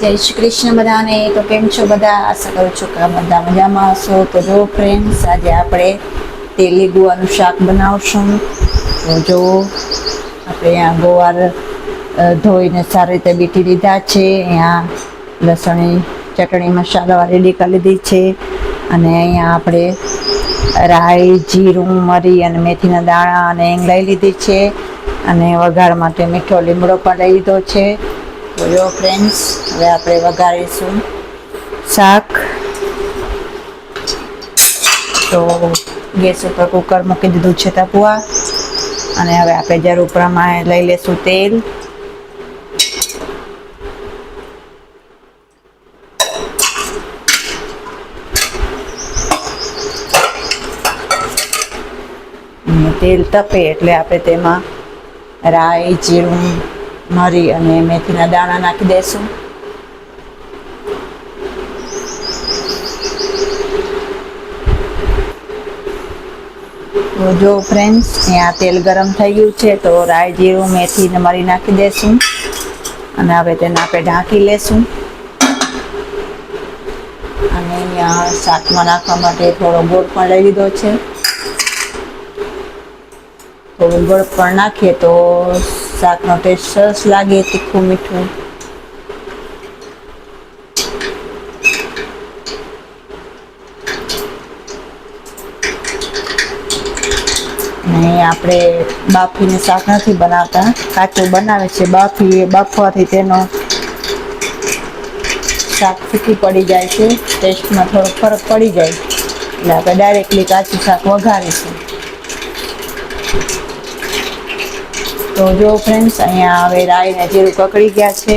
જય શ્રી કૃષ્ણ બધાને. તો કેમ છો બધા? આશા કરું છું કે બધા મજામાં હશો. તો જો ફ્રેન્ડ્સ આજે આપણે તેલી ગુવાનું શાક બનાવશું. તો જો આપણે અહીંયા ગોવાર ધોઈને સારી રીતે બીટી લીધા છે. અહીંયા લસણની ચટણી મસાલા રેડી કરી લીધી છે. અને અહીંયા આપણે રાઈ, જીરું, મરી અને મેથીના દાણા અને એંગ લઈ લીધી છે. અને વઘાર માટે મીઠો લીમડો પણ લઈ લીધો છે. તો ફ્રેન્ડ્સ હવે આપણે વઘારીશું શાક. તો ગેસ ઉપર કુકર મૂકી દીધું છે તપવા. અને હવે આપણે જરૂર પ્રમાણે લઈ લેશું તેલ. તેલ તપે એટલે આપણે તેમાં રાઈ, જીરું મરી અને મેથીના દાણા નાખી દઈશું તો જો ફ્રેન્ડ્સ ત્યાં તેલ ગરમ થઈ ગયું છે, તો રાઈ, જીરું, મેથી મરી નાખી દઈશું અને હવે તેને આપણે ઢાંકી લેશું. અને અહીંયા શાકમાં નાખવા માટે થોડો ગોળ પણ લઈ લીધો છે. થોડું ગોળ પણ નાખીએ તો શાકનો ટેસ્ટ સરસ લાગે, તીખું, મીઠું. ને આપણે બાફીને શાક નથી બનાવતા. કાચું બનાવે છે બાફી બાફવાથી તેનો શાક ફીકી પડી જાય છે ટેસ્ટમાં થોડો ફરક પડી જાય એટલે આપણે ડાયરેક્ટલી કાચું શાક વઘારીશું. તો જો ફ્રેન્ડ્સ અહીંયા હવે રાઈ ને જીરું કકડી ગયા છે.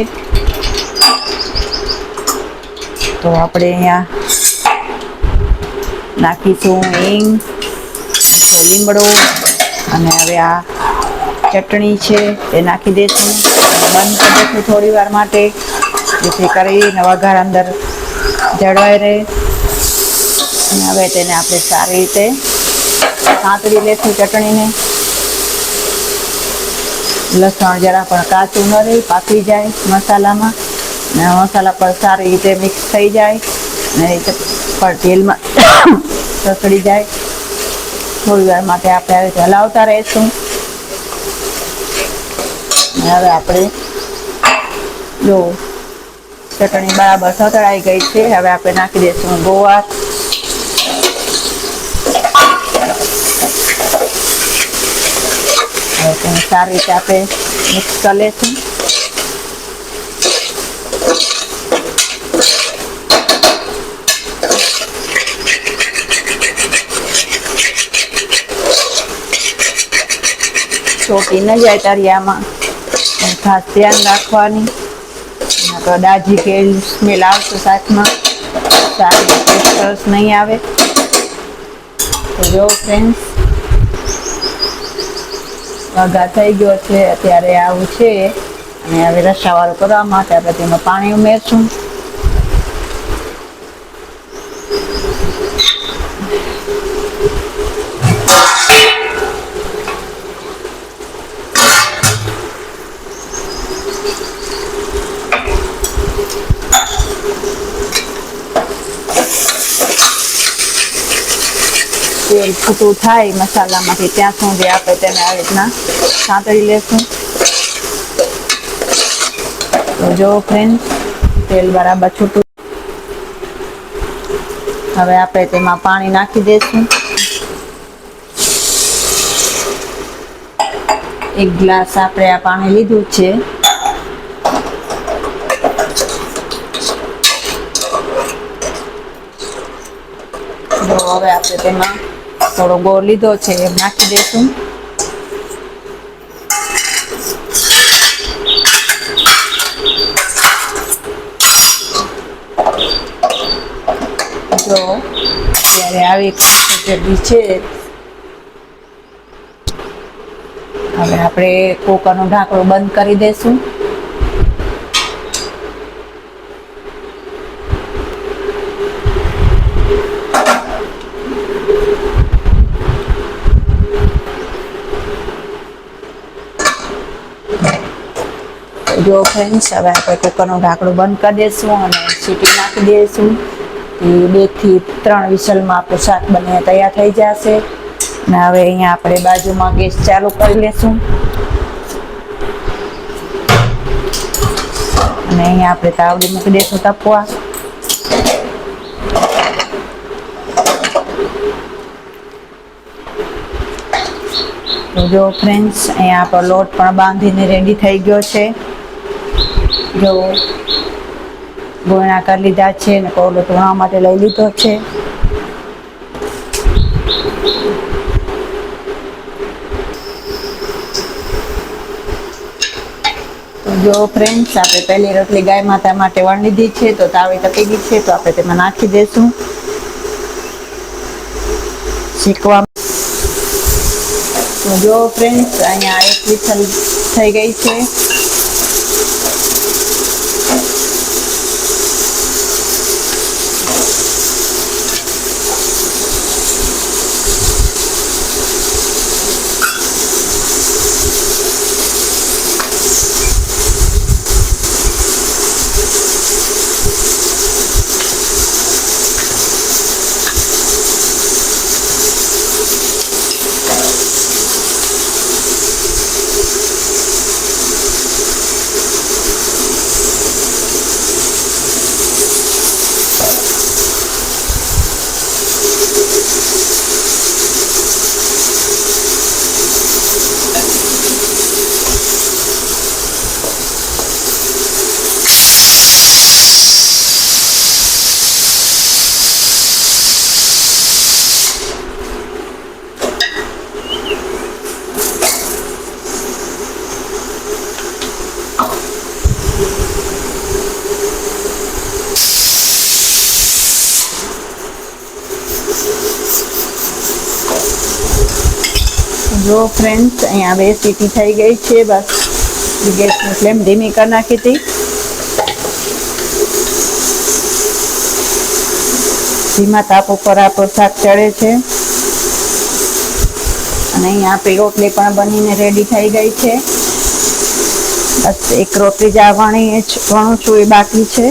તો આપણે અહીંયા નાખીશું હિંગ લીમડો અને હવે આ ચટણી છે તે નાખી દઈશું બંધ કરી દઈશું થોડી વાર માટે, જેથી કરીને વઘાર અંદર જળવાઈ રહે. અને હવે તેને આપણે સારી રીતે સાંતળી લેશું ચટણીને. લસણ જરા પણ કાચું ન રહે, પાકી જાય મસાલામાં. ને મસાલા પર સારી રીતે મિક્સ થઈ જાય ને પર તેલમાં સસડી જાય. થોડી વાર માટે આપણે આવી રીતે હલાવતા રહીશું. હવે આપણે જો ચટણી બરાબર સતળાઈ ગઈ છે, હવે આપણે નાખી દઈશું ગોવાર હવે તેને સારી રીતે આપણે મિક્સ કરી લઈશું ચોટી ન જાય તરિયામાં પણ ખાસ ધ્યાન રાખવાની. તો દાજી કે સ્મેલ આવશે સાથમાં સારી સરસ નહીં આવે. તો જો ફ્રેન્ડ્સ વઘાર થઈ ગયો છે, અત્યારે આવું છે. અને હવે રસાવાળું કરવા માટે આપણે તેમાં પાણી ઉમેરશું. તેલ છૂટું થાય મસાલામાંથી ત્યાં સુધી આપણે તેને આવી રીતના સાંતળી લેશું. તો જો ફ્રેન્ડ તેલ બરાબર છૂટું હવે આપણે તેમાં પાણી નાખી દઈશું એક ગ્લાસ આપણે આ પાણી લીધું છે. હવે આપણે તેમાં થોડો ગોળ લીધો છે, એ નાખી દઈશું જો ત્યારે આવી ખીચડી છે, હવે આપણે કોકરનો ઢાંકણું બંધ કરી દઈશું જો ફ્રેન્ડ્સ હવે આપણે કુકરનું ઢાંકણું બંધ કરી દઈશું અને સીટી નાખી દઈશું એ બેથી ત્રણ વિસલમાં આપણું શાક બનીને તૈયાર થઈ જશે. અને હવે અહીંયા આપણે બાજુમાં ગેસ ચાલુ કરી લેશું. અને અહીંયા આપણે તાવડી મૂકી દઈશું તપવા. જો ફ્રેન્ડ્સ અહીંયા આપણો લોટ પણ બાંધીને રેડી થઈ ગયો છે. જો ગોળણા કરી લીધા છે અને કોલો ધોવા માટે લઈ લીધો છે. જો ફ્રેન્ડ્સ આપણે પહેલી રોટલી ગાય માતા માટે વણ લીધી છે, તો તાવી તપી ગઈ છે, તો આપણે તેમાં નાખી દઈશું શીખવા જો ફ્રેન્ડ્સ અહીંયા એક થઈ ગઈ છે. જો ફ્રેન્ડ્સ અહીંયા બે સીટી થઈ ગઈ છે, બસ. ગેસની ફ્લેમ ધીમી કરી નાખી હતી. ધીમા તાપ ઉપર આપણું શાક ચડે છે. અને અહીંયા આપણી રોટલી પણ બનીને રેડી થઈ ગઈ છે. બસ એક રોટલી જાવાની ઘણું છું એ બાકી છે.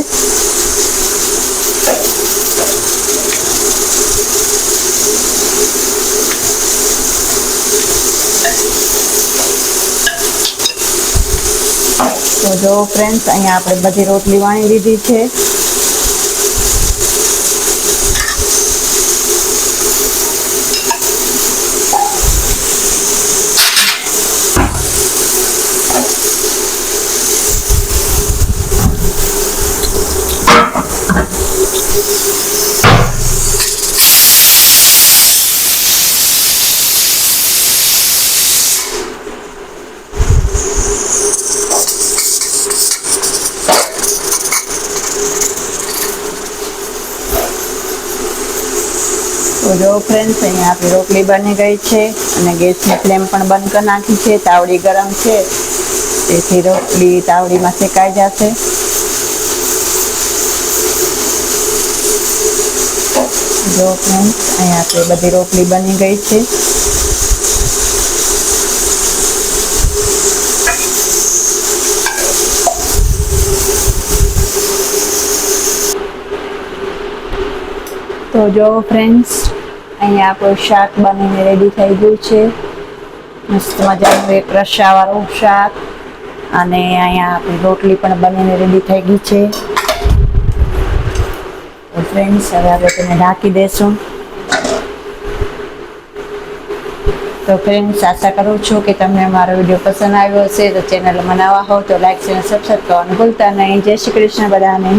તો જો ફ્રેન્ડ્સ અહીંયા આપણે બધી રોટલી વાણી લીધી છે. તો જો ફ્રેન્ડ્સ અહીંયા આપણી રોટલી બની ગઈ છે અને ગેસની ફ્લેમ પણ બંધ કરી નાખી છે. તાવડી ગરમ છે. તેથી રોટલી તાવડીમાં શેકાઈ જશે. જો ફ્રેન્ડ્સ અહીંયા આપણી બધી રોટલી બની ગઈ છે. તો જો ફ્રેન્ડ્સ અહીંયા આપણું શાક બનીને રેડી થઈ ગયું છે. મસ્ત મજાનું એક રસાવાળું શાક. અને અહીંયા આપણી રોટલી પણ બનીને રેડી થઈ ગઈ છે. તો ફ્રેન્ડ્સ હવે આપણે તેને ઢાંકી દેશું. તો ફ્રેન્ડ્સ આશા કરું છું કે તમને મારો વીડિયો પસંદ આવ્યો હશે. તો ચેનલ બનાવવા હો તો લાઈક અને સબસ્ક્રાઈબ કરવાનું ભૂલતા નહીં. જય શ્રી કૃષ્ણ બધાને.